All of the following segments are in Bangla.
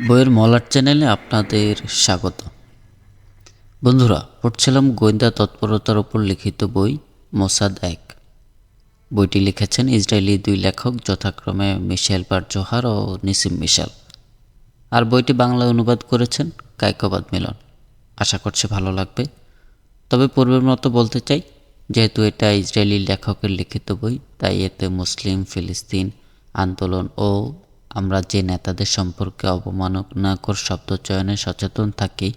বইয়ের মলার চ্যানেলে আপনাদের স্বাগত। বন্ধুরা, পড়ছিলাম গোয়েন্দা তৎপরতার ওপর লিখিত বই মোসাদ এক। বইটি লিখেছেন ইসরায়েলি দুই লেখক যথাক্রমে মিশেল পার জোহার ও নিসিম মিশেল। আর বইটি বাংলা অনুবাদ করেছেন কায়কবাদ মিলন। আশা করছি ভালো লাগবে। তবে পূর্বের মতো বলতে চাই, যেহেতু এটা ইসরায়েলি লেখকের লিখিত বই, তাই এতে মুসলিম, ফিলিস্তিন আন্দোলন ও আমরা যে নেতাদের সম্পর্কে অবমাননাকর শব্দ চয়নে সচেতন থাকি,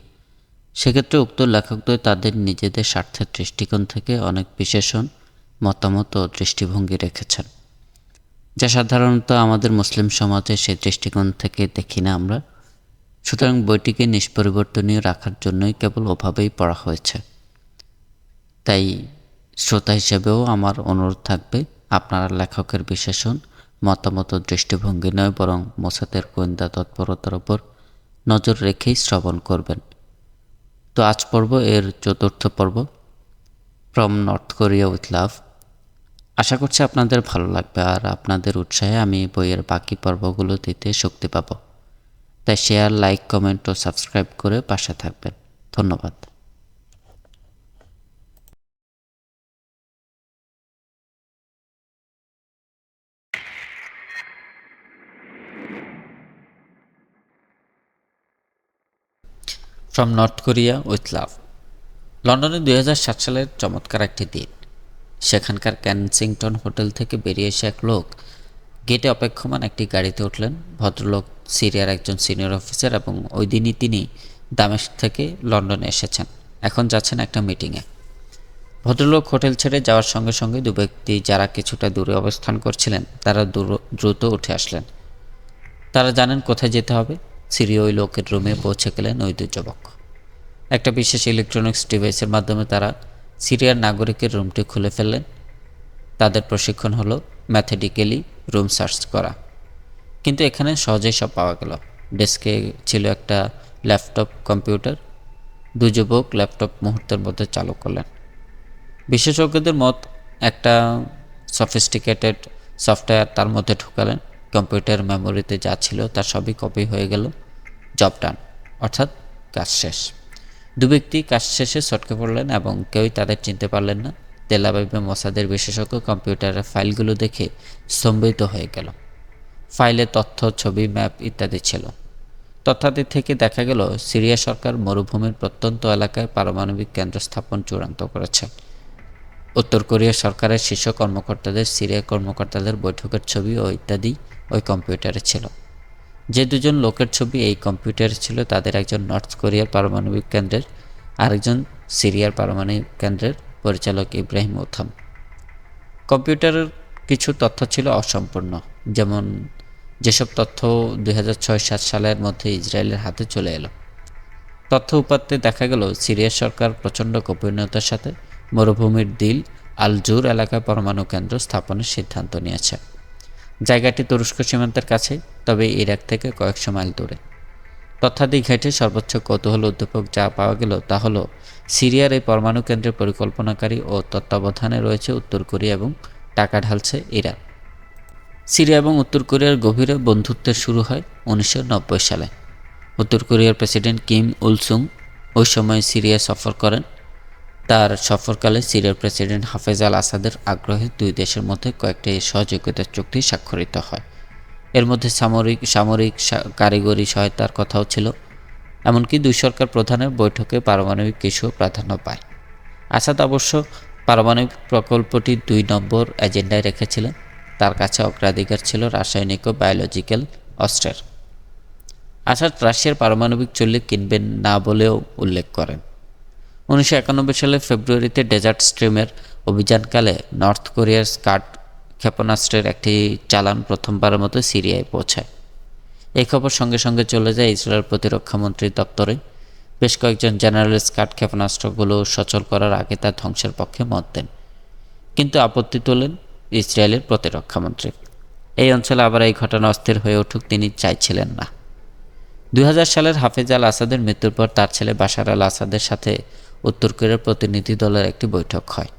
সেক্ষেত্রে উক্ত লেখকদ্বয় তাদের নিজেদের স্বার্থের দৃষ্টিকোণ থেকে অনেক বিশেষণ, মতামত ও দৃষ্টিভঙ্গি রেখেছেন। যা সাধারণত আমাদের মুসলিম সমাজে সেই দৃষ্টিকোণ থেকে দেখি না আমরা। সুতরাং বইটিকে নিষ্পরিবর্তনীয় রাখার জন্যই কেবল ওভাবেই পড়া হয়েছে। তাই শ্রোতা হিসেবেও আমার অনুরোধ থাকবে, আপনারা লেখকের বিশেষণ মতামত দৃষ্টিভঙ্গি নয়, বরং মোসাদের গোয়েন্দা তৎপরতার ওপর নজর রেখেই শ্রবণ করবেন। তো আজ পর্ব এর চতুর্থ পর্ব, from north Korea with love. আশা করছি আপনাদের ভালো লাগবে, আর আপনাদের উৎসাহে আমি বইয়ের বাকি পর্বগুলো দিতে শক্তি পাব। তাই শেয়ার লাইক কমেন্ট ও সাবস্ক্রাইব করে পাশে থাকবেন। ধন্যবাদ। From north Korea with love লন্ডনে দুই হাজার সাত সালের চমৎকার একটি দিন। সেখানকার ক্যানসিংটন হোটেল থেকে বেরিয়ে এসে এক লোক গেটে অপেক্ষমান একটি গাড়িতে উঠলেন। ভদ্রলোক সিরিয়ার একজন সিনিয়র অফিসার এবং ওই দিনই তিনি দামেস্ক থেকে লন্ডনে এসেছেন। এখন যাচ্ছেন একটা মিটিংয়ে। ভদ্রলোক হোটেল ছেড়ে যাওয়ার সঙ্গে সঙ্গে দু ব্যক্তি যারা কিছুটা দূরে অবস্থান করছিলেন, তারা দ্রুত উঠে আসলেন। তারা জানেন কোথায় যেতে হবে। সিরিয়া ওই লোকের রুমে পৌঁছে গেলেন ওই দুই যুবক। একটা বিশেষ ইলেকট্রনিক্স ডিভাইসের মাধ্যমে তারা সিরিয়ার নাগরিকের রুমটি খুলে ফেললেন। তাদের প্রশিক্ষণ হলো ম্যাথেডিক্যালি রুম সার্চ করা। কিন্তু এখানে সহজেই সব পাওয়া গেল। ডেস্কে ছিল একটা ল্যাপটপ কম্পিউটার দু যুবক ল্যাপটপ মুহূর্তের মধ্যে চালু করলেন। বিশেষজ্ঞদের মত একটা সফিস্টিকেটেড সফটওয়্যার তার মধ্যে ঢুকালেন। কম্পিউটার মেমোরিতে যা ছিল তার সবই কপি হয়ে গেল। জব ডান অর্থাৎ কাজ শেষ। দু ব্যক্তি কাজ শেষে সটকে পড়লেন এবং কেউই তাদের চিনতে পারলেন না। তেলাবাইবে মশাদের বিশেষজ্ঞ কম্পিউটারের ফাইলগুলো দেখে স্তম্ভিত হয়ে গেল। ফাইলে তথ্য, ছবি, ম্যাপ ইত্যাদি ছিল। তথ্যাদি থেকে দেখা গেল, সিরিয়া সরকার মরুভূমির প্রত্যন্ত এলাকায় পারমাণবিক কেন্দ্র স্থাপন চূড়ান্ত করেছে। উত্তর কোরিয়া সরকারের শীর্ষ কর্মকর্তাদের, সিরিয়া কর্মকর্তাদের বৈঠকের ছবি ও ইত্যাদি ওই কম্পিউটারে ছিল। যে দুজন লোকের ছবি এই কম্পিউটারে ছিল, তাদের একজন নর্থ কোরিয়ার পারমাণবিক কেন্দ্রের, আরেকজন সিরিয়ার পারমাণবিক কেন্দ্রের পরিচালক ইব্রাহিম ওথাম কম্পিউটারের কিছু তথ্য ছিল অসম্পূর্ণ, যেমন যেসব তথ্য দুই সালের মধ্যে ইসরায়েলের হাতে চলে এলো। তথ্য উপাত্তে দেখা গেল, সিরিয়া সরকার প্রচণ্ড গোপনীয়তার সাথে মরুভূমির দিল আলজুর এলাকায় পরমাণু কেন্দ্র স্থাপনের সিদ্ধান্ত নিয়েছে। জায়গাটি তুরস্ক সীমান্তের কাছে, তবে ইরাক থেকে কয়েকশো মাইল দূরে। তথ্যাদি ঘেটে সর্বোচ্চ কৌতূহল উদ্দীপক যা পাওয়া গেল তা হলো, সিরিয়ার এই পরমাণু কেন্দ্রের পরিকল্পনাকারী ও তত্ত্বাবধানে রয়েছে উত্তর কোরিয়া এবং টাকা ঢালছে ইরাক সিরিয়া এবং উত্তর কোরিয়ার গভীরে বন্ধুত্বের শুরু হয় উনিশশো নব্বই সালে। উত্তর কোরিয়ার প্রেসিডেন্ট কিম উলসুং ওই সময় সিরিয়া সফর করেন। তার সফরকালে সিরিয়ার প্রেসিডেন্ট হাফেজ আল আসাদের আগ্রহে দুই দেশের মধ্যে কয়েকটি সহযোগিতার চুক্তি স্বাক্ষরিত হয়। এর মধ্যে সামরিক সামরিক কারিগরি সহায়তার কথাও ছিল, এমনকি দুই সরকার প্রধানের বৈঠকে পারমাণবিক ইস্যু প্রাধান্য পায়। আসাদ অবশ্য পারমাণবিক প্রকল্পটি দুই নম্বর এজেন্ডায় রেখেছিলেন, তার কাছে অগ্রাধিকার ছিল রাসায়নিক ও বায়োলজিক্যাল অস্ত্রের। আসাদ রাশিয়ার পারমাণবিক চল্লি কিনবেন না বলেও উল্লেখ করেন। উনিশশো একানব্বই ফেব্রুয়ারিতে ডেজার্ট স্ট্রিমের অভিযানকালে নর্থ কোরিয়ার স্কাট ক্ষেপণাস্ত্রের একটি চালান প্রথমবারের মতো সিরিয়ায় পৌঁছায়। এই খবর সঙ্গে সঙ্গে চলে যায় ইসরায়েল প্রতিরক্ষামন্ত্রীর দপ্তরে। বেশ কয়েকজন জেনারেল স্কাট ক্ষেপণাস্ত্রগুলো সচল করার আগে তার ধ্বংসের পক্ষে মত দেন, কিন্তু আপত্তি তোলেন ইসরায়েলের প্রতিরক্ষামন্ত্রী এই অঞ্চলে আবার এই ঘটনা অস্থির হয়ে উঠুক তিনি চাইছিলেন না। দু হাজার সালের হাফিজ আল আসাদের মৃত্যুর পর তার ছেলে বাশার আল আসাদের সাথে উত্তর কোরিয়ার প্রতিনিধি দলের একটি বৈঠক হয়।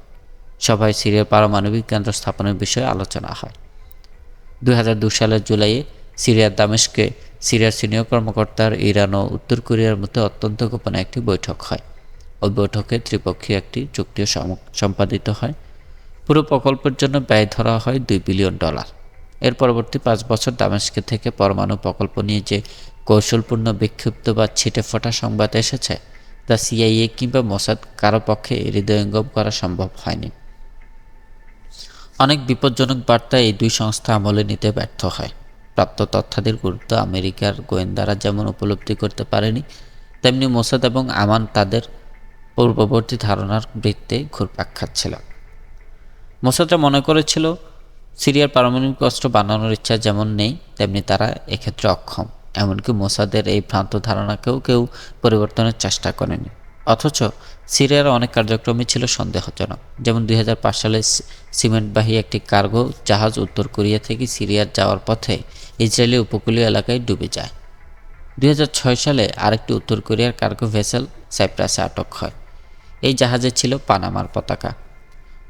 সভায় সিরিয়ার পারমাণবিক কেন্দ্র স্থাপনের বিষয়ে আলোচনা হয়। দুই সালের জুলাইয়ে সিরিয়ার দামেশকে সিরিয়ার সিনিয়র কর্মকর্তার ইরান ও উত্তর কোরিয়ার মধ্যে অত্যন্ত গোপনে একটি বৈঠক হয়। ওই বৈঠকে ত্রিপক্ষীয় একটি চুক্তিও সম্পাদিত হয়। পুরো প্রকল্পের জন্য ব্যয় ধরা হয় দুই বিলিয়ন ডলার। এর পরবর্তী পাঁচ বছর দামেস্কে থেকে পরমাণু প্রকল্প নিয়ে যে কৌশলপূর্ণ বিক্ষিপ্ত বা ছিটে ফোটা সংবাদ এসেছে তা সিআইএ কিংবা মোসাদ কারও পক্ষে হৃদয়ঙ্গম করা সম্ভব হয়নি। অনেক বিপজ্জনক বার্তা এই দুই সংস্থা আমলে নিতে ব্যর্থ হয়। প্রাপ্ত তথ্যাদির গুরুত্ব আমেরিকার গোয়েন্দারা যেমন উপলব্ধি করতে পারেনি, তেমনি মোসাদ এবং আমান তাদের পূর্ববর্তী ধারণার বৃত্তে ঘুরপাক খাচ্ছিল। মোসাদরা মনে করেছিল, সিরিয়ার পারমাণবিক অস্ত্র বানানোর ইচ্ছা যেমন নেই, তেমনি তারা এক্ষেত্রে অক্ষম। এমনকি মোসাদের এই ভ্রান্ত ধারণাকেও কেউ পরিবর্তনের চেষ্টা করেনি। অথচ সিরিয়ার অনেক কার্যক্রমই ছিল সন্দেহজনক। যেমন দুই হাজার পাঁচ সালে সিমেন্টবাহী একটি কার্গো জাহাজ উত্তর কোরিয়া থেকে সিরিয়ার যাওয়ার পথে ইসরায়েলি উপকূলীয় এলাকায় ডুবে যায়। দুই হাজার ছয় সালে আরেকটি উত্তর কোরিয়ার কার্গো ভেসেল সাইপ্রাসে আটক হয়। এই জাহাজে ছিল পানামার পতাকা।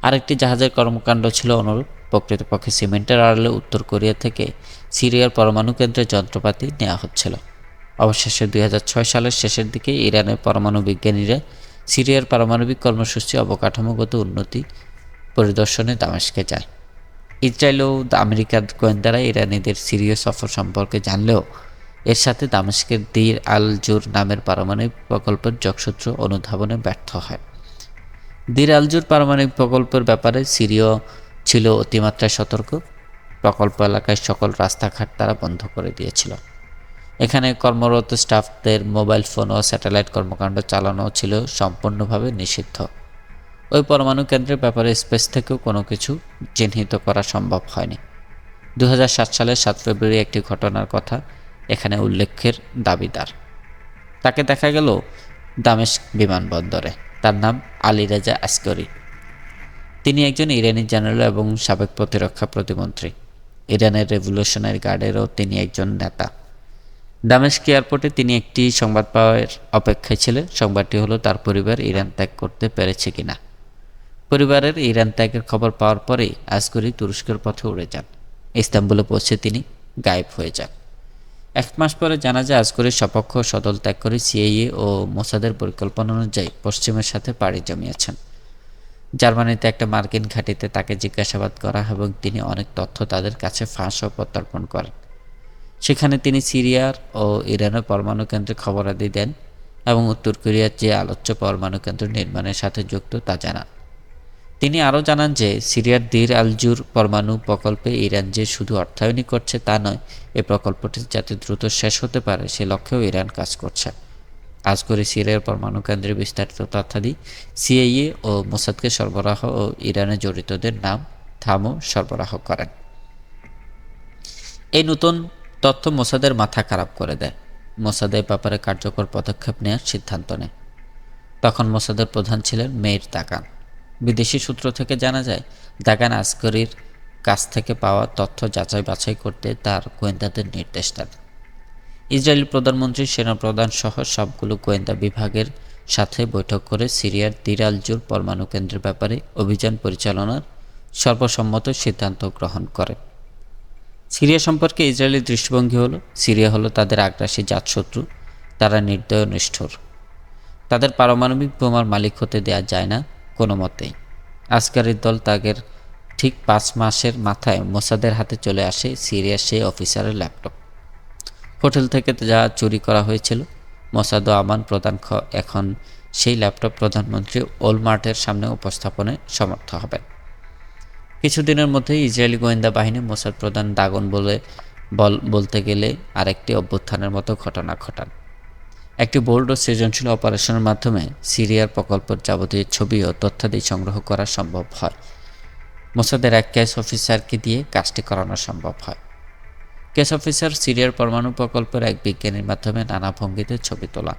আরেকটি জাহাজের কর্মকাণ্ড ছিল অনুরূপ। প্রকৃতপক্ষে সিমেন্টের আড়ালে উত্তর কোরিয়া থেকে সিরিয়ার পরমাণু কেন্দ্রের যন্ত্রপাতি নেওয়া হচ্ছিল। অবশেষে দুই হাজার ছয় সালের শেষের দিকে ইরানের পরমাণু বিজ্ঞানীরা সিরিয়ার পারমাণবিক কর্মসূচি অবকাঠামোগত উন্নতি পরিদর্শনে দামেশকে যায় ইসরায়েল ও আমেরিকার গোয়েন্দারা ইরানিদের সিরিয় সফর সম্পর্কে জানলেও এর সাথে দামেস্কের দির আল জুর নামের পারমাণবিক প্রকল্পের যোগসূত্র অনুধাবনে ব্যর্থ হয়। দির আলজুর পারমাণবিক প্রকল্পের ব্যাপারে সিরিয় ছিল অতিমাত্রায় সতর্ক। প্রকল্প এলাকায় সকল রাস্তাঘাট তারা বন্ধ করে দিয়েছিল। এখানে কর্মরত স্টাফদের মোবাইল ফোন ও স্যাটেলাইট কর্মকাণ্ড চালানো ছিল সম্পূর্ণভাবে নিষিদ্ধ। ওই পরমাণু কেন্দ্রের ব্যাপারে স্পেস থেকেও কোনো কিছু চিহ্নিত করা সম্ভব হয়নি। দু হাজার সাত সালের সাত ফেব্রুয়ারি একটি ঘটনার কথা এখানে উল্লেখের দাবিদার। তাকে দেখা গেল দামেশ বিমানবন্দরে। তার নাম আলী রেজা আসকরি তিনি একজন ইরানি জেনারেল এবং সাবেক প্রতিরক্ষা প্রতিমন্ত্রী। ইরানের রেভলিউশনারি গার্ডেরও তিনি একজন নেতা। দামেস্ক এয়ারপোর্টে তিনি একটি সংবাদ পাওয়ার অপেক্ষায় ছিলেন। সংবাদটি হলো, তার পরিবার ইরান ত্যাগ করতে পেরেছে কিনা। পরিবারের ইরান ত্যাগের খবর পাওয়ার পরেই আসকরি তুরস্কের পথে উড়ে যান। ইস্তাম্বুলে পৌঁছে তিনি গায়েব হয়ে যান। এক মাস পরে জানা যায় আজকরের সপক্ষ সদল ত্যাগ করে সিআইএ ও মোসাদের পরিকল্পনা অনুযায়ী পশ্চিমের সাথে পাড়ি জমিয়েছেন। জার্মানিতে একটা মার্কিন ঘাঁটিতে তাকে জিজ্ঞাসাবাদ করা হয় এবং তিনি অনেক তথ্য তাদের কাছে ফাঁস ও প্রত্যর্পণ করেন। সেখানে তিনি সিরিয়ার ও ইরানের পরমাণু কেন্দ্রে খবরাদি দেন এবং উত্তর কোরিয়ার যে আলোচ্য পরমাণু কেন্দ্র নির্মাণের সাথে যুক্ত তা জানান। তিনি আরও জানান যে, সিরিয়ার দির আলজুর পরমাণু প্রকল্পে ইরান যে শুধু অর্থায়নই করছে তা নয়, এ প্রকল্পটি যাতে দ্রুত শেষ হতে পারে সে লক্ষ্যেও ইরান কাজ করছে। আজ করে সিরিয়ার পরমাণু কেন্দ্রে বিস্তারিত তথ্যাদি সিআইএ ও মোসাদকে সরবরাহ ও ইরানে জড়িতদের নাম থামও সরবরাহ করেন। এই নতুন তথ্য মোসাদের মাথা খারাপ করে দেয়। মোসাদের ব্যাপারে কার্যকর পদক্ষেপ নেওয়ার সিদ্ধান্ত নেয়। তখন মোসাদের প্রধান ছিলেন মেয়ের দাগান। বিদেশি সূত্র থেকে জানা যায়, দাগান আসগরির কাছ থেকে পাওয়া তথ্য যাচাই বাছাই করতে তার গোয়েন্দাদের নির্দেশ দেন। ইসরায়েলি প্রধানমন্ত্রী, সেনাপ্রধান সহ সবগুলো গোয়েন্দা বিভাগের সাথে বৈঠক করে সিরিয়ার তিরালজুর পরমাণু কেন্দ্রের ব্যাপারে অভিযান পরিচালনার সর্বসম্মত সিদ্ধান্ত গ্রহণ করে সিরিয়া সম্পর্কে ইসরায়েলের দৃষ্টিভঙ্গি হলো, সিরিয়া হলো তাদের আগ্রাসী জাতশত্রু, তারা নির্দয় নিষ্ঠুর তাদের পারমাণবিক বোমার মালিক হতে দেয়া যায় না কোনো মতেই। আজকারের দল তাদের ঠিক পাঁচ মাসের মাথায় মোসাদের হাতে চলে আসে সিরিয়ার সেই অফিসারের ল্যাপটপ। হোটেল থেকে যা চুরি করা হয়েছিল, মোসাদ আমান প্রধান এখন সেই ল্যাপটপ প্রধানমন্ত্রী ওলমার্টের সামনে উপস্থাপনে সমর্থ হবেন। কিছুদিনের মধ্যেই ইসরায়েলি গোয়েন্দা বাহিনী মোসাদ প্রধান দাগন বলে বল, বলতে গেলে আরেকটি অভ্যুত্থানের মতো ঘটনা ঘটান। একটি বোল্ড ও সৃজনশীল অপারেশনের মাধ্যমে সিরিয়ার প্রকল্পের যাবতীয় ছবি ও তথ্যাদি সংগ্রহ করা সম্ভব হয়। মোসাদের এক ক্যাশ অফিসারকে দিয়ে কাজটি করানো সম্ভব হয়। ক্যাশ অফিসার সিরিয়ার পরমাণু প্রকল্পের এক বিজ্ঞানীর মাধ্যমে নানা ভঙ্গিতে ছবি তোলা।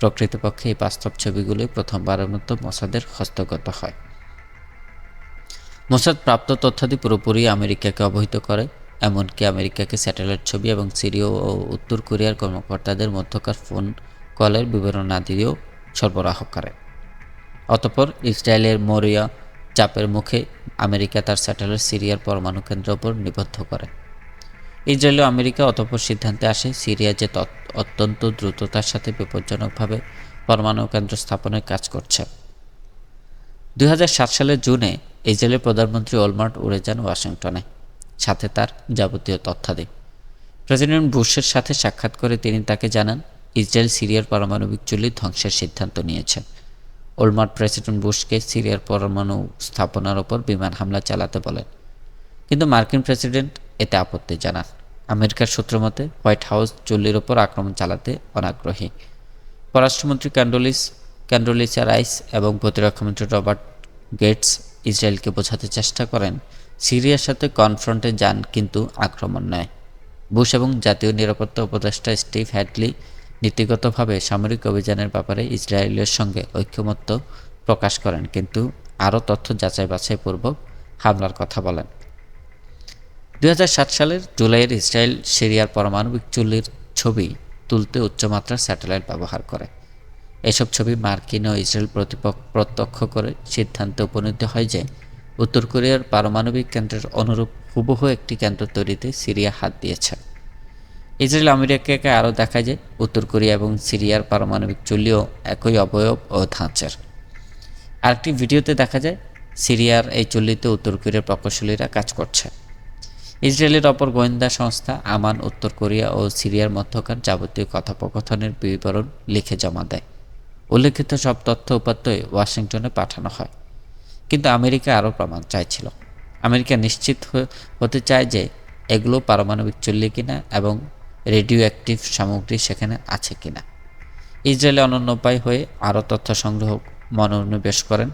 প্রকৃতপক্ষে এই বাস্তব ছবিগুলি প্রথমবারের মতো মোসাদের হস্তগত হয়। মোসাদ প্রাপ্ত তথ্যাদি পুরোপুরি আমেরিকাকে অবহিত করে, এমনকি আমেরিকাকে স্যাটেলাইট ছবি এবং সিরিয় ও উত্তর কোরিয়ার কর্মকর্তাদের মধ্যকার ফোন কলের বিবরণাদিও সরবরাহ করে। অতপর ইসরায়েলের মরিয়া চাপের মুখে আমেরিকা তার স্যাটেলাইট সিরিয়ার পরমাণু কেন্দ্রের ওপর নিবদ্ধ করে। ইসরায়েল ও আমেরিকা অতঃপর সিদ্ধান্তে আসে সিরিয়া যে অত্যন্ত দ্রুততার সাথে বিপজ্জনকভাবে পরমাণু কেন্দ্র স্থাপনের কাজ করছে। দু হাজার সাত সালের জুনে ইসরায়েলের প্রধানমন্ত্রী ওলমার্ট উড়ে যান ওয়াশিংটনে, সাথে তার যাবতীয় তথ্যাদি। প্রেসিডেন্ট বুশের সাথে সাক্ষাৎ করে তিনি তাকে জানান, ইসরায়েল সিরিয়ার পারমাণবিক চুল্লি ধ্বংসের সিদ্ধান্ত নিয়েছে। ওলমার্ট প্রেসিডেন্ট বুশকে সিরিয়ার পরমাণু স্থাপনার ওপর বিমান হামলা চালাতে বলেন। কিন্তু মার্কিন প্রেসিডেন্ট এতে আপত্তি জানান। আমেরিকার সূত্র মতে, হোয়াইট হাউস চুল্লির ওপর আক্রমণ চালাতে অনাগ্রহী। পররাষ্ট্রমন্ত্রী ক্যান্ডোলিস, ক্যান্ডোলিসা রাইস এবং প্রতিরক্ষামন্ত্রী রবার্ট গেটস ইসরায়েলকে বোঝাতে চেষ্টা করেন, সিরিয়ার সাথে কনফ্রন্টে যান কিন্তু আক্রমণ নয়। বুশ এবং জাতীয় নিরাপত্তা উপদেষ্টা স্টিভ হ্যাডলি নীতিগতভাবে সামরিক অভিযানের ব্যাপারে ইসরায়েলের সঙ্গে ঐক্যমত্য প্রকাশ করেন কিন্তু আরও তথ্য যাচাই বাছাই পূর্বক হামলার কথা বলেন। দু হাজার সাত সালের জুলাইয়ের ইসরায়েল সিরিয়ার পারমাণবিক চুল্লির ছবি তুলতে উচ্চমাত্রার স্যাটেলাইট ব্যবহার করে। এসব ছবি মার্কিন ও ইসরায়েল প্রতিপক্ষ প্রত্যক্ষ করে সিদ্ধান্তে উপনীত হয় যে, উত্তর কোরিয়ার পারমাণবিক কেন্দ্রের অনুরূপ হুবহু একটি কেন্দ্র তৈরিতে সিরিয়া হাত দিয়েছে। ইসরায়েল আমেরিকাকে আরও দেখা যায় উত্তর কোরিয়া এবং সিরিয়ার পারমাণবিক চুল্লিও একই অবয়ব ও ধাঁচের। আরেকটি ভিডিওতে দেখা যায়, সিরিয়ার এই চুল্লিতে উত্তর কোরিয়ার প্রকৌশলীরা কাজ করছে। ইসরায়েলের অপর গোয়েন্দা সংস্থা আমান, উত্তর কোরিয়া ও সিরিয়ার মধ্যকার যাবতীয় কথোপকথনের বিবরণ লিখে জমা দেয়। উল্লেখিত সব তথ্য উপাত্তই ওয়াশিংটনে পাঠানো হয়। কিন্তু আমেরিকা আরও প্রমাণ চাইছিল। আমেরিকা নিশ্চিত হতে চায় যে এগুলো পারমাণবিক চুল্লি কিনা এবং রেডিও অ্যাক্টিভ সামগ্রী সেখানে আছে কিনা। ইসরায়েলে অনন্য উপায় হয়ে আরও তথ্য সংগ্রহ মনোনিবেশ করেন।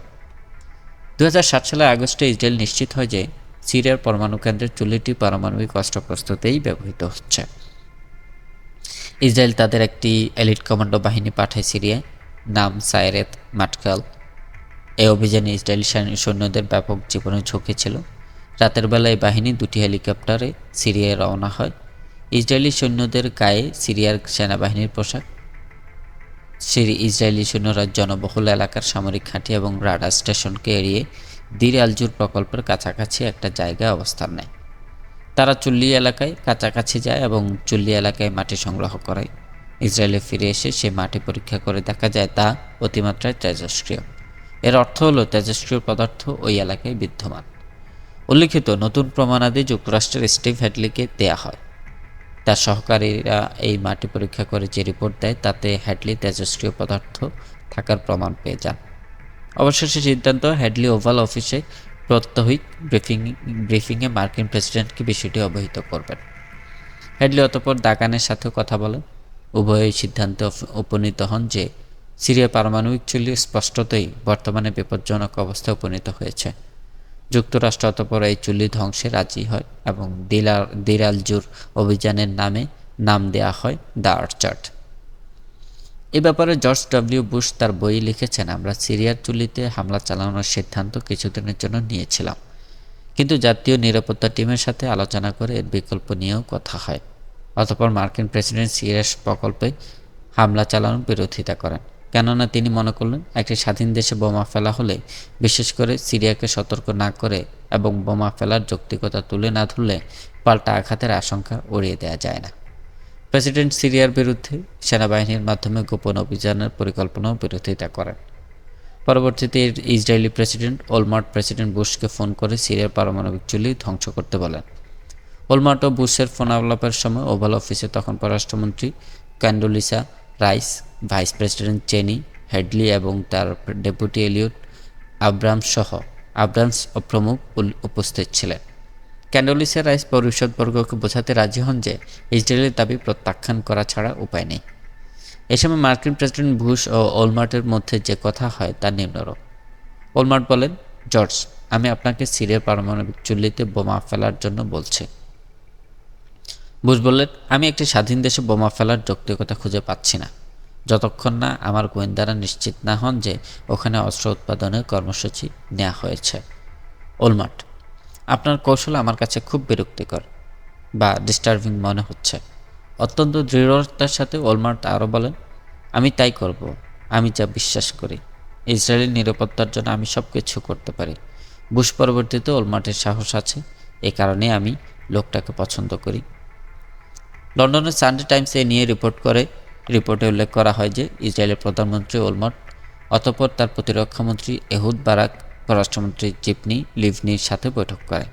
দু হাজার সাত সালের আগস্টে ইসরায়েল নিশ্চিত হয় যে সিরিয়ার পরমাণু কেন্দ্রের চুল্লিটি পারমাণবিক অস্ত্র প্রস্তুতেই ব্যবহৃত হচ্ছে। ইসরায়েল তাদের একটি এলিট কমান্ডো বাহিনী পাঠায় সিরিয়ায়, নাম সাইরেত মাটকাল। এই অভিযানে ইসরায়েলি সৈন্যদের ব্যাপক জীবনের ঝুঁকি ছিল। রাতের বেলা এই বাহিনী দুটি হেলিকপ্টারে সিরিয়ায় রওনা হয়। ইসরায়েলি সৈন্যদের গায়ে সিরিয়ার সেনাবাহিনীর পোশাক। সিরি ইসরায়েলি সৈন্যরা জনবহুল এলাকার সামরিক ঘাঁটি এবং রাডার স্টেশনকে এড়িয়ে দির আলজুর প্রকল্পের কাছাকাছি একটা জায়গায় অবস্থান নেয়। তারা চুল্লি এলাকায় কাছাকাছি যায় এবং চুল্লি এলাকায় মাটি সংগ্রহ করে। ইসরায়েলে ফিরে এসে সে মাটি পরীক্ষা করে দেখা যায় তা অতিমাত্রায় তেজস্ক্রিয় এর অর্থ হলো তেজস্ক্রিয় পদার্থ ওই এলাকায় বিদ্যমান। উল্লিখিত নতুন প্রমাণাদি যুক্তরাষ্ট্রের স্টিভ হ্যাডলিকে দেয়া হয়। তার সহকারীরা এই মাটি পরীক্ষা করে যে রিপোর্ট দেয়, তাতে হ্যাডলি তেজস্ক্রিয় পদার্থ থাকার প্রমাণ পেয়ে যান। অবশেষে সিদ্ধান্ত হ্যাডলি ওভাল অফিসে প্রত্যহিক ব্রিফিং ব্রিফিংয়ে মার্কিন প্রেসিডেন্টকে বিষয়টি অবহিত করবেন। হ্যাডলি অতপর দাগানের সাথেও কথা বলেন। উভয়ই সিদ্ধান্তে উপনীত হন যে সিরিয়া পারমাণবিক চুল্লি স্পষ্টতই বর্তমানে বিপজ্জনক অবস্থায় উপনীত হয়েছে। যুক্তরাষ্ট্র অতপর এই চুল্লি ধ্বংসে রাজি হয় এবং দিলার, দিরালজুর অভিযানের নামে নাম দেয়া হয় দ্য আর্চার্ট এ ব্যাপারে জর্জ ডব্লিউ বুশ তার বই লিখেছেন। আমরা সিরিয়ার চুল্লিতে হামলা চালানোর সিদ্ধান্ত কিছুদিনের জন্য নিয়েছিলাম। কিন্তু জাতীয় নিরাপত্তা টিমের সাথে আলোচনা করে এর বিকল্প নিয়েও কথা হয়। অতঃপর মার্কিন প্রেসিডেন্ট সিরিয়াস প্রকল্পে হামলা চালানোর বিরোধিতা করেন। কেননা তিনি মনে করলেন, একটি স্বাধীন দেশে বোমা ফেলা হলে, বিশেষ করে সিরিয়াকে সতর্ক না করে এবং বোমা ফেলার যৌক্তিকতা তুলে না ধরলে পাল্টা আঘাতের আশঙ্কা উড়িয়ে দেওয়া যায় না। প্রেসিডেন্ট সিরিয়ার বিরুদ্ধে সেনাবাহিনীর মাধ্যমে গোপন অভিযানের পরিকল্পনাও বিরোধিতা করেন। পরবর্তীতে ইস- ইসরায়েলি প্রেসিডেন্ট ওলমার্ট প্রেসিডেন্ট বুশকে ফোন করে সিরিয়ার পারমাণবিক চুল্লি ধ্বংস করতে বলেন। ওলমার্ট ও বুশের ফোন আলাপের সময় ওভাল অফিসে তখন পররাষ্ট্রমন্ত্রী Condoleezza Rice, vice president Cheney Hadley এবং তার ডেপুটি এলিয়ট আব্রামস সহ আব্রামস ও প্রমুখ উপস্থিত ছিলেন। ক্যান্ডোলিসা রাইস পরিষদবর্গকে বোঝাতে রাজি হন যে ইসরায়েলের দাবি প্রত্যাখ্যান করা ছাড়া উপায় নেই। এ সময় মার্কিন প্রেসিডেন্ট বুশ ও ওলমার্টের মধ্যে যে কথা হয় তা নিম্নরূপ। ওলমার্ট বলেন, জর্জ, আমি আপনাকে সিরিয়ার পারমাণবিক চুল্লিতে বোমা ফেলার জন্য বলছি। বুশ বললেন, আমি একটি স্বাধীন দেশে বোমা ফেলার যৌক্তিকতা খুঁজে পাচ্ছি না। যতক্ষণ না আমার গোয়েন্দারা নিশ্চিত না হন যে ওখানে অস্ত্র উৎপাদনের কর্মসূচি নেওয়া হয়েছে। ওলমার্ট আপনার কৌশল আমার কাছে খুব বিরক্তিকর বা ডিস্টার্বিং মনে হচ্ছে। অত্যন্ত দৃঢ়তার সাথে ওলমার্ট আরও বলেন, আমি তাই করব, আমি যা বিশ্বাস করি। ইসরায়েলের নিরাপত্তার জন্য আমি সব কিছু করতে পারি। বুশ পরবর্তীতে ওলমার্টের সাহস আছে, এ কারণে আমি লোকটাকে পছন্দ করি। লন্ডনের সানডে টাইমস এ নিয়ে রিপোর্ট করে, রিপোর্টে উল্লেখ করা হয় যে, ইসরায়েলের প্রধানমন্ত্রী ওলমার্ট অতঃপর তার প্রতিরক্ষামন্ত্রী এহুদ বারাক পররাষ্ট্রমন্ত্রী জিপনি লিভনির সাথে বৈঠক করে।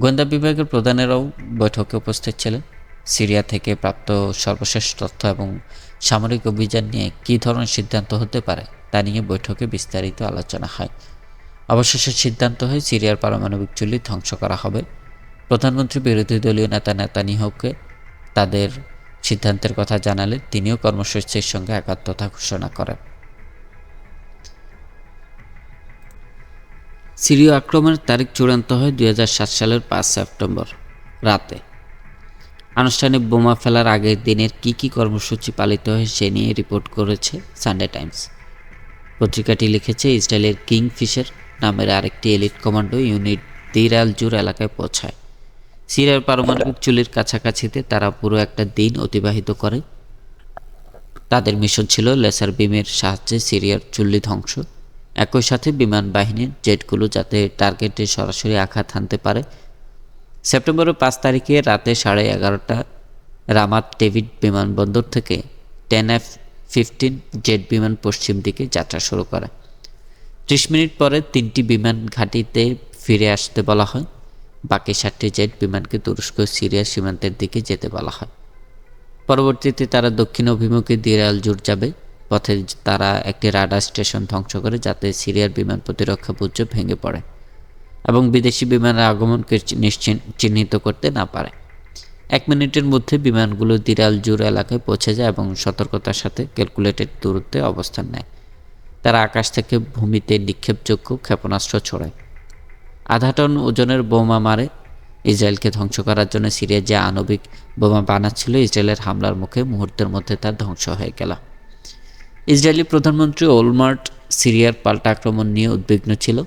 গোয়েন্দা বিভাগের প্রধানেরাও বৈঠকে উপস্থিত ছিলেন। সিরিয়া থেকে প্রাপ্ত সর্বশেষ তথ্য এবং সামরিক অভিযান নিয়ে কী ধরনের সিদ্ধান্ত হতে পারে তা নিয়ে বৈঠকে বিস্তারিত আলোচনা হয়। অবশেষে সিদ্ধান্ত হয় সিরিয়ার পারমাণবিক চুল্লি ধ্বংস করা হবে। প্রধানমন্ত্রী বিরোধী দলীয় নেতা নেতানিয়াহুকে তাদের সিদ্ধান্তের কথা জানালে তিনিও কর্মসূচির সঙ্গে একাত্মতা ঘোষণা করেন। সিরীয় আক্রমণের তারিখ চূড়ান্ত হয় দুই হাজার সাত সালের পাঁচ সেপ্টেম্বর রাতে। আনুষ্ঠানিক বোমা ফেলার আগের দিনের কি কি কর্মসূচি পালিত হয় সে নিয়ে রিপোর্ট করেছে সানডে টাইমস। পত্রিকাটি লিখেছে, ইসরায়েলের কিং ফিশার নামের আরেকটি elite commando unit Deir al Zour এলাকায় পৌঁছায়। সিরিয়ার পারমাণবিক চুলির কাছাকাছিতে তারা পুরো একটা দিন অতিবাহিত করে। তাদের মিশন ছিল লেসার বিমের সাহায্যে সিরিয়ার চুল্লি ধ্বংস। একই সাথে বিমান বাহিনীর জেটগুলো যাতে টার্গেটে সরাসরি আঘাত হানতে পারে। সেপ্টেম্বরের পাঁচ তারিখে রাতে সাড়ে এগারোটা রামাত ডেভিড বিমানবন্দর থেকে টেন এফ ফিফটিন জেট বিমান পশ্চিম দিকে যাত্রা শুরু করে। ত্রিশ মিনিট পরে তিনটি বিমান ঘাঁটিতে ফিরে আসতে বলা হয়। বাকি সাতটি জেট বিমানকে তুরস্ক, সিরিয়া সীমান্তের দিকে যেতে বলা হয়। পরবর্তীতে তারা দক্ষিণ অভিমুখে দিরাল জুর যাবে। পথে তারা একটি রাডার স্টেশন ধ্বংস করে, যাতে সিরিয়ার বিমান প্রতিরক্ষা পুজ্জ ভেঙে পড়ে এবং বিদেশি বিমানের আগমনকে নিশ্চিন, চিহ্নিত করতে না পারে। এক মিনিটের মধ্যে বিমানগুলো দিরাল জুর এলাকায় পৌঁছে যায় এবং সতর্কতার সাথে ক্যালকুলেটেড দূরত্বে অবস্থান নেয়। তারা আকাশ থেকে ভূমিতে নিক্ষেপযোগ্য ক্ষেপণাস্ত্র ছড়ায় আধা টন ওজনের বোমা মারে। ইসরায়েলকে ধ্বংস করার জন্য সিরিয়া যে আণবিক বোমা বানাচ্ছিল, ইসরায়েলের হামলার মুখে মুহূর্তের মধ্যে তার ধ্বংস হয়ে গেল। ইসরায়েলি প্রধানমন্ত্রী ওলমার্ট সিরিয়ার পাল্টা আক্রমণ নিয়ে উদ্বিগ্ন ছিল।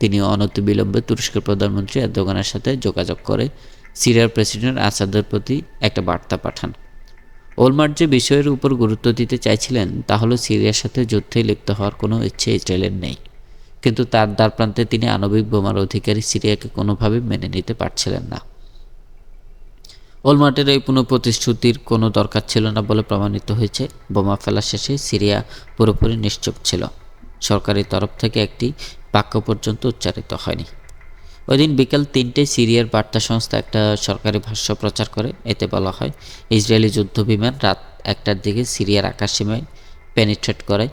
তিনি অনতিবিলম্বে তুরস্কের প্রধানমন্ত্রী এরদোগানের সাথে যোগাযোগ করে সিরিয়ার প্রেসিডেন্ট আসাদের প্রতি একটা বার্তা পাঠান। ওলমার্ট যে বিষয়ের উপর গুরুত্ব দিতে চাইছিলেন, তা হলো সিরিয়ার সাথে যুদ্ধে লিপ্ত হওয়ার কোনো ইচ্ছে ইসরায়েলের নেই। কিন্তু তার দ্বার প্রান্তে তিনি আণবিক বোমার অধিকারী সিরিয়াকে কোনোভাবে মেনে নিতে পারছিলেন না। ওলমার্টের এই পুনঃপ্রতিশ্রুতির কোনো দরকার ছিল না বলে প্রমাণিত হয়েছে। বোমা ফেলা শেষে সিরিয়া পুরোপুরি নিশ্চুপ ছিল। সরকারি তরফ থেকে একটি বাক্য পর্যন্ত উচ্চারিত হয়নি। ওই দিন বিকাল তিনটেয় সিরিয়ার বার্তা সংস্থা একটা সরকারি ভাষ্য প্রচার করে। এতে বলা হয়, ইসরায়েলি যুদ্ধ বিমান রাত একটার দিকে সিরিয়ার আকাশসীমায় পেনিট্রেট করে।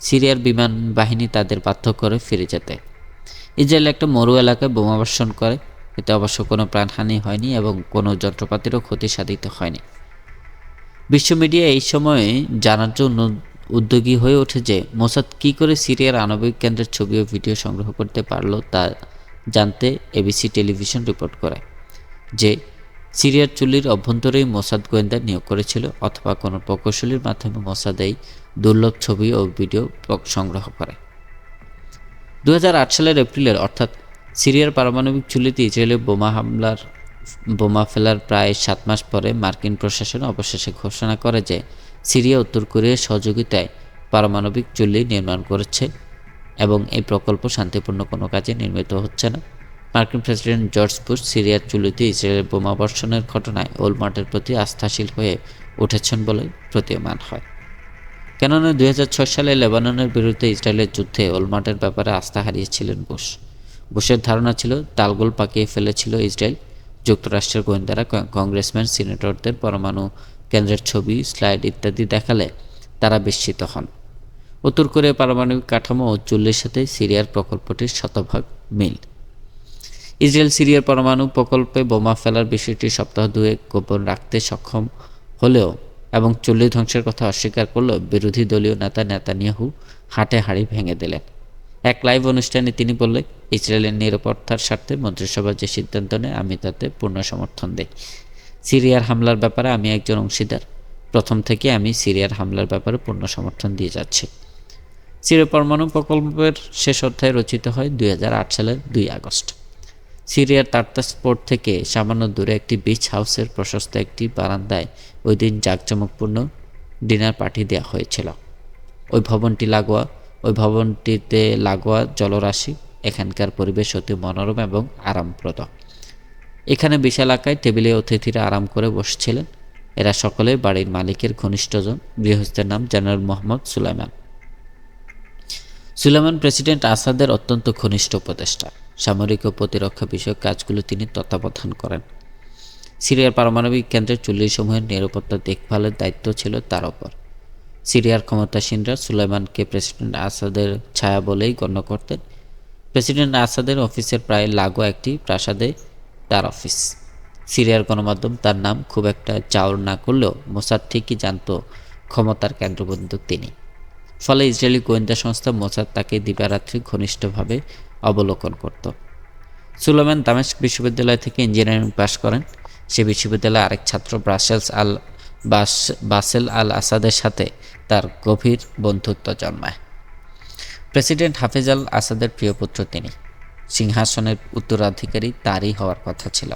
সিরিয়ার বিমান বাহিনী তাদের বাধ্য করে ফিরে যেতে। ইসরায়েল একটা মরু এলাকায় বোমাবর্ষণ করে। এতে অবশ্য কোনো প্রাণহানি হয়নি এবং কোনো যন্ত্রপাতিরও ক্ষতি সাধিত হয়নি। বিশ্ব মিডিয়া এই সময়ে জানার জন্য উদ্যোগী হয়ে ওঠে যে, মোসাদ কী করে সিরিয়ার আণবিক কেন্দ্রের ছবি ও ভিডিও সংগ্রহ করতে পারল তা জানতে এবিসি টেলিভিশন রিপোর্ট করে যে, সিরিয়ার চুল্লির অভ্যন্তরেই মোসাদ গোয়েন্দা নিয়োগ করেছিল অথবা কোনো প্রকৌশলীর মাধ্যমে মোসাদ এই দুর্লভ ছবি ও ভিডিও সংগ্রহ করে। দু হাজার আট সালের এপ্রিলের, অর্থাৎ সিরিয়ার পারমাণবিক চুল্লিতে ইসরায়েলের বোমা হামলার, বোমা ফেলার প্রায় সাত মাস পরে মার্কিন প্রশাসন অবশেষে ঘোষণা করে যে সিরিয়া উত্তর কোরিয়ার সহযোগিতায় পারমাণবিক চুল্লি নির্মাণ করেছে এবং এই প্রকল্প শান্তিপূর্ণ কোনো কাজে নির্মিত হচ্ছে না। মার্কিন প্রেসিডেন্ট জর্জ বুশ সিরিয়ার চুল্লিতে ইসরায়েলের বোমা বর্ষণের ঘটনায় ওলমার্টের প্রতি আস্থাশীল হয়ে উঠেছেন বলে প্রতীয়মান হয়। কেননা দুই হাজার ছয় সালে লেবাননের বিরুদ্ধে ইসরায়েলের যুদ্ধে ওলমার্টের ব্যাপারে আস্থা হারিয়েছিলেন বুশ। বুশের ধারণা ছিল, তালগোল পাকিয়ে ফেলেছিল ইসরায়েল। যুক্তরাষ্ট্রের গোয়েন্দারা কংগ্রেসম্যান, সিনেটরদের পরমাণু কেন্দ্রের ছবি, স্লাইড ইত্যাদি দেখালে তারা বিস্মিত হন। উত্তর কোরিয়া পারমাণবিক কাঠামো ও চুল্লির সাথে সিরিয়ার প্রকল্পটির শতভাগ মিল। ইসরায়েল সিরিয়ার পরমাণু প্রকল্পে বোমা ফেলার বিষয়টি সপ্তাহ দুয়েক গোপন রাখতে সক্ষম হলেও এবং চুল্লি ধ্বংসের কথা অস্বীকার করলেও বিরোধী দলীয় নেতা নেতানিয়াহু হাটে হাড়ি ভেঙে দিলেন। এক লাইভ অনুষ্ঠানে তিনি বললেন, ইসরায়েলের নিরাপত্তার স্বার্থে মন্ত্রিসভা যে সিদ্ধান্ত নেয়, আমি তাতে পূর্ণ সমর্থন দেই। সিরিয়ার হামলার ব্যাপারে আমি একজন অংশীদার। প্রথম থেকে আমি সিরিয়ার হামলার ব্যাপারে পূর্ণ সমর্থন দিয়ে যাচ্ছি। সিরিয়া পরমাণু প্রকল্পের শেষ অধ্যায় রচিত হয় দুই হাজার আট সালের দুই আগস্ট। সিরিয়ার তার্তাস্পোর্ট থেকে সামান্য দূরে একটি বিচ হাউসের প্রশস্ত একটি বারান্দায় ওই দিন জাঁকজমকপূর্ণ ডিনার পার্টি দেওয়া হয়েছিল। ওই ভবনটি লাগোয়া ওই ভবনটিতে লাগোয়া জলরাশি, এখানকার পরিবেশ অতি মনোরম এবং আরামপ্রদ। এখানে বিশাল আকায় টেবিলে অতিথিরা আরাম করে বসছিলেন। এরা সকলেই বাড়ির মালিকের ঘনিষ্ঠজন, গৃহস্থের নাম general Mohammed Suleiman. Suleiman president আসাদের অত্যন্ত ঘনিষ্ঠ উপদেষ্টা। সামরিক ও প্রতিরক্ষা বিষয়ক কাজগুলো তিনি তত্ত্বাবধান করেন। সিরিয়ার পারমাণবিক কেন্দ্রের চুল্লিসমূহের নিরাপত্তা দেখভালের দায়িত্ব ছিল তার ওপর। সিরিয়ার ক্ষমতাসীনরা সুলাইমানকে প্রেসিডেন্ট আসাদের ছায়া বলেই গণ্য করতেন। প্রেসিডেন্ট আসাদের অফিসের প্রায় লাগো একটি প্রাসাদে তার অফিস। সিরিয়ার গণমাধ্যম তার নাম খুব একটা চাউর না করলেও মোসাদ ঠিকই জানত ক্ষমতার কেন্দ্রবিন্দু তিনি। ফলে ইসরায়েলি গোয়েন্দা সংস্থা মোসাদ তাকে দিবারাত্রি ঘনিষ্ঠভাবে অবলোকন করত। সুলেমান দামেস্ক বিশ্ববিদ্যালয় থেকে ইঞ্জিনিয়ারিং পাশ করেন। সে বিশ্ববিদ্যালয়ে আরেক ছাত্র ব্রাসেলস আল বাস, বাসেল আল আসাদের সাথে তার গভীর বন্ধুত্ব জন্মায়। প্রেসিডেন্ট হাফিজ আল আসাদের প্রিয় পুত্র তিনি। সিংহাসনের উত্তরাধিকারী তারই হওয়ার কথা ছিল।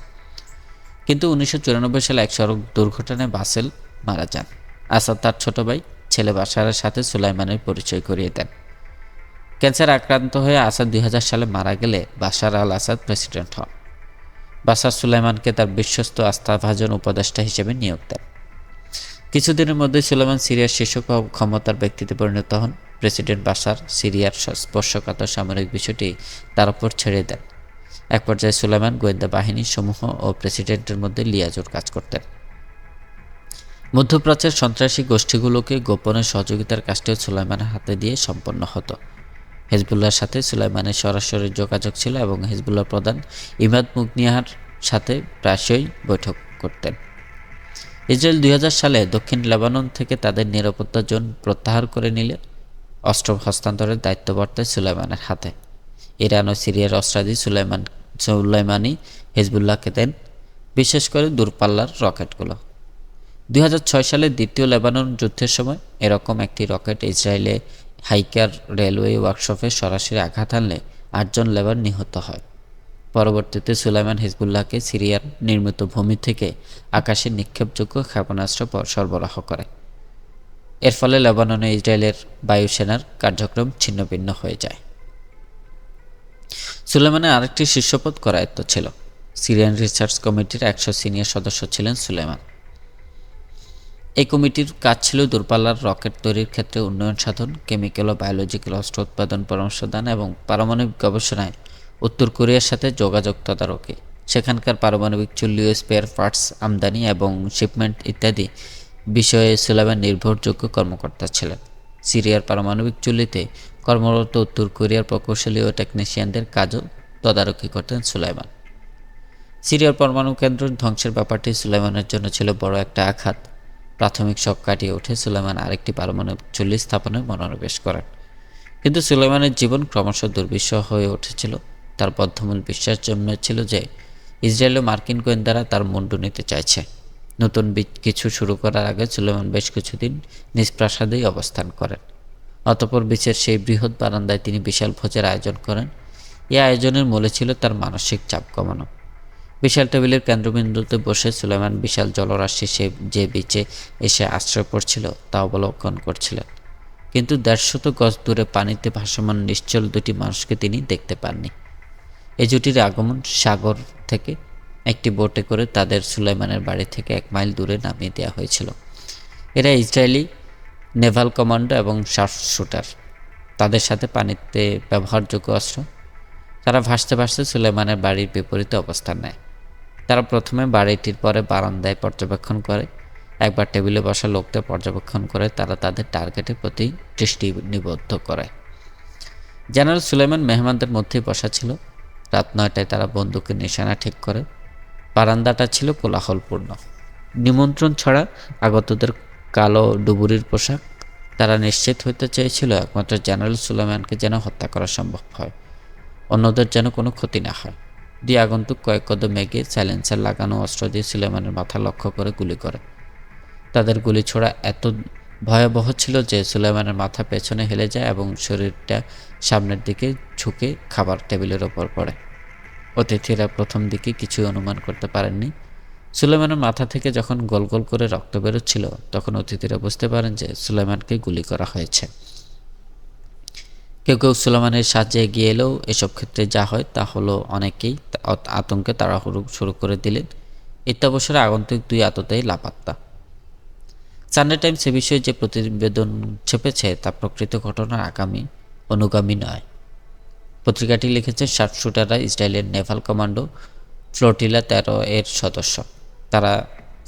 কিন্তু উনিশশো চুরানব্বই সালে এক সড়ক দুর্ঘটনায় বাসেল মারা যান। আসাদ তার ছোট ভাই, ছেলে বাসারের সাথে সুলাইমানের পরিচয় করিয়ে দেন। ক্যান্সার আক্রান্ত হয়ে আসাদ দুই হাজার সালে মারা গেলে বাসার আল আসাদ প্রেসিডেন্ট হন। বাসার সুলাইমানকে তার বিশ্বস্ত আস্থাভাজন উপদেষ্টা হিসেবে নিয়োগ দেন। কিছুদিনের মধ্যে সুলাইমান সিরিয়ার শীর্ষ ক্ষমতার ব্যক্তিতে পরিণত হন। প্রেসিডেন্ট বাসার সিরিয়ার স্পর্শকাতর সামরিক বিষয়টি তার উপর ছেড়ে দেন। এক পর্যায়ে সুলাইমান গোয়েন্দা বাহিনী সমূহ ও প্রেসিডেন্টের মধ্যে লিয়াজোর কাজ করতেন। মধ্যপ্রাচ্যের সন্ত্রাসী গোষ্ঠীগুলোকে গোপনে সহযোগিতার কাজটিও সুলাইমানের হাতে দিয়ে সম্পন্ন হতো। হেজবুল্লার সাথে সুলাইমানের সরাসরি যোগাযোগ ছিল এবং হেজবুল্লাহ প্রধান ইমাদ মুগনিয়ার সাথে প্রায়শই বৈঠক করতেন। ইসরায়েল দুই হাজার সালে দক্ষিণ লেবানন থেকে তাদের নিরাপত্তা জোন প্রত্যাহার করে নিলে অস্ত্র হস্তান্তরের দায়িত্ব বর্তায় সুলাইমানের হাতে। ইরান ও সিরিয়ার অস্ত্রাদি সুলাইমান সুলাইমানি হেজবুল্লাহকে দেন, বিশেষ করে দূরপাল্লার রকেটগুলো। দুই হাজার ছয় সালে দ্বিতীয় লেবানন যুদ্ধের সময় এরকম একটি রকেট ইসরায়েলে হাইকার রেলওয়ে ওয়ার্কশপে সরাসরি আঘাত আনলে আটজন লেবার নিহত হয়। পরবর্তীতে সুলাইমান হিজবুল্লাহকে সিরিয়ার নির্মিত ভূমি থেকে আকাশে নিক্ষেপযোগ্য ক্ষেপণাস্ত্র সরবরাহ করে। এর ফলে লেবাননে ইসরায়েলের বায়ুসেনার কার্যক্রম ছিন্নভিন্ন হয়ে যায়। সুলেমানের আরেকটি শীর্ষপদ করায়ত্ত ছিল। সিরিয়ান রিসার্চ কমিটির একশো সিনিয়র সদস্য ছিলেন সুলেমান এই কমিটির কাজ ছিল দূরপাল্লার রকেট তৈরির ক্ষেত্রে উন্নয়ন সাধন, কেমিক্যাল ও বায়োলজিক্যাল অস্ত্র উৎপাদন পরামর্শ দান এবং পারমাণবিক গবেষণায় উত্তর কোরিয়ার সাথে যোগাযোগ তদারকি। সেখানকার পারমাণবিক চুল্লি স্পেয়ার পার্টস আমদানি এবং শিপমেন্ট ইত্যাদি বিষয়ে সুলাইমান নির্ভরযোগ্য কর্মকর্তা ছিলেন। সিরিয়ার পারমাণবিক চুল্লিতে কর্মরত উত্তর কোরিয়ার প্রকৌশলী ও টেকনিশিয়ানদের কাজও তদারকি করতেন সুলাইমান। সিরিয়ার পরমাণু কেন্দ্র ধ্বংসের ব্যাপারটি সুলাইমানের জন্য ছিল বড় একটা আঘাত। প্রাথমিক শখ কাটিয়ে উঠে সুলাইমান আরেকটি পারমাণবিক চুল্লি স্থাপনে মনোনিবেশ করেন। কিন্তু সুলাইমানের জীবন ক্রমশ দুর্বিষহ হয়ে উঠেছিল। তার বদ্ধমূল বিশ্বাস জন্মেছিল যে ইসরায়েল ও মার্কিন গোয়েন্দারা তার মুন্ডু নিতে চাইছে। নতুন কিছু শুরু করার আগে সুলেমান বেশ কিছুদিন নিজ প্রাসাদেই অবস্থান করেন। অতপর বিচের সেই বৃহৎ বারান্দায় তিনি বিশাল ভোজের আয়োজন করেন। এই আয়োজনের মূলে ছিল তার মানসিক চাপ কমানো। বিশাল টেবিলের কেন্দ্রবিন্দুতে বসে সুলেমান বিশাল জলরাশি সে যে বিচে এসে আশ্রয় পড়ছিল তা অবলোকন করছিলেন। কিন্তু দেড়শত গজ দূরে পানিতে ভাসমান নিশ্চল দুটি মানুষকে তিনি দেখতে পাননি। এই জুটির আগমন সাগর থেকে একটি বোটে করে তাদের সুলাইমানের বাড়ি থেকে এক মাইল দূরে নামিয়ে দেওয়া হয়েছিল। এরা ইসরায়েলি নেভাল কমান্ডো এবং শার্প শুটার। তাদের সাথে পানিতে ব্যবহারযোগ্য অস্ত্র। তারা ভাসতে ভাসতে সুলেমানের বাড়ির বিপরীতে অবস্থান নেয়। তারা প্রথমে বাড়িটির পরে বারান্দায় পর্যবেক্ষণ করে। একবার টেবিলে বসা লোকদের পর্যবেক্ষণ করে তারা তাদের টার্গেটের প্রতি দৃষ্টি নিবদ্ধ করে। জেনারেল সুলেমান মেহমানদের মধ্যেই বসা ছিল। রাত নয়টায় তারা বন্দুকের নিশানা ঠিক করে। বারান্দাটা ছিল কোলাহলপূর্ণ। নিমন্ত্রণ ছাড়া আগতদের কালো ডুবুরির পোশাক তারা নিশ্চিত হইতে চেয়েছিল একমাত্র জেনারেল সুলেমানকে যেন হত্যা করা সম্ভব হয়। অন্যদের যেন কোনো ক্ষতি না হয়। দিয়ে আগন্তুক কয়েক কদম এগিয়ে সাইলেন্সার লাগানো অস্ত্র দিয়ে সুলেমানের মাথা লক্ষ্য করে গুলি করে। তাদের গুলি ছোড়া এত ভয়াবহ ছিল যে সুলেমানের মাথা পেছনে হেলে যায় এবং শরীরটা সামনের দিকে ঝুঁকে খাবার টেবিলের ওপর পড়ে। অতিথিরা প্রথম দিকে কিছু অনুমান করতে পারেননি। সুলেমানের মাথা থেকে যখন গোল গোল করে রক্ত বেরোচ্ছিল, তখন অতিথিরা বুঝতে পারেন যে সুলেমানকে গুলি করা হয়েছে। কেউ কেউ সুলেমানের সাহায্যে এগিয়ে এলেও এসব ক্ষেত্রে যা হয় তা হলো অনেকেই আতঙ্কে তাড়াহুড়ো শুরু করে দিলেন। ইত্যাবসরে আগন্তুক দুই আততায়ী লাপাত্তা। সানডে টাইমস এ বিষয়ে যে প্রতিবেদন ছেপেছে তা প্রকৃত ঘটনার আগামী অনুগামী নয়। পত্রিকাটি লিখেছে শার্পশুটাররা ইসরায়েলের নেভাল কমান্ডো ফ্লোটিলা তেরো এর সদস্য। তারা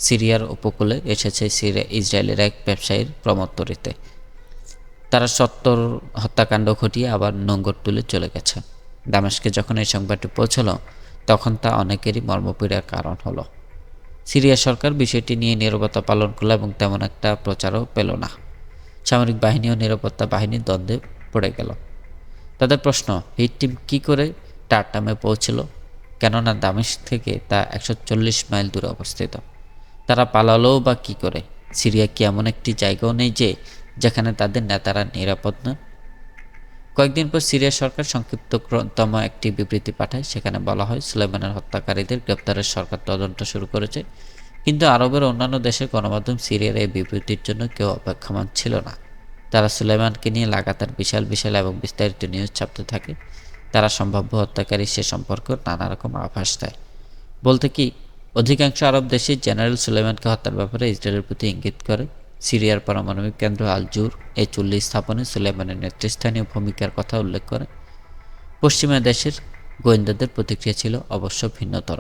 সিরিয়ার উপকূলে এসেছে সিরিয়া ইসরায়েলের এক ব্যবসায়ীর প্রমত্তরিতে। তারা সত্তর হত্যাকাণ্ড ঘটিয়ে আবার নোঙ্গর তুলে চলে গেছে। দামেশকে যখন এই সংবাদটি পৌঁছলো, তখন তা অনেকেরই মর্মপীড়ার কারণ হলো। সিরিয়া সরকার বিষয়টি নিয়ে নিরাপত্তা পালন করল এবং তেমন একটা প্রচারও পেল না। সামরিক বাহিনী ও নিরাপত্তা বাহিনীর দ্বন্দ্বে পড়ে গেল। তাদের প্রশ্ন হিট টিম কী করে টারটামে পৌঁছল? কেননা দামেশ থেকে তা একশো চল্লিশ মাইল দূরে অবস্থিত। তারা পালালোও বা কী করে? সিরিয়া কি এমন একটি জায়গাও নেই যে, যেখানে তাদের নেতারা নিরাপদ না? কয়েকদিন পর সিরিয়া সরকার সংক্ষিপ্ততম একটি বিবৃতি পাঠায়। সেখানে বলা হয় সুলেমানের হত্যাকারীদের গ্রেপ্তারের সরকার তদন্ত শুরু করেছে, কিন্তু আরবের অন্যান্য দেশের গণমাধ্যম সিরিয়ার এই বিবৃতির জন্য কেউ অপেক্ষমান ছিল না। তারা সুলেমানকে নিয়ে লাগাতার বিশাল বিশাল এবং বিস্তারিত নিউজ ছাপতে থাকে। তারা সম্ভাব্য হত্যাকারী সে সম্পর্কে নানা রকম আভাস দেয়। বলতে কি, অধিকাংশ আরব দেশে জেনারেল সুলেমানকে হত্যার ব্যাপারে ইসরায়েলের প্রতি ইঙ্গিত করে। সিরিয়ার পারমাণবিক কেন্দ্র আলজুর এ চুল্লি স্থাপনে সুলেমানের নেতৃস্থানীয় ভূমিকার কথা উল্লেখ করে। পশ্চিমা দেশের গোয়েন্দাদের প্রতিক্রিয়া ছিল অবশ্য ভিন্নতর।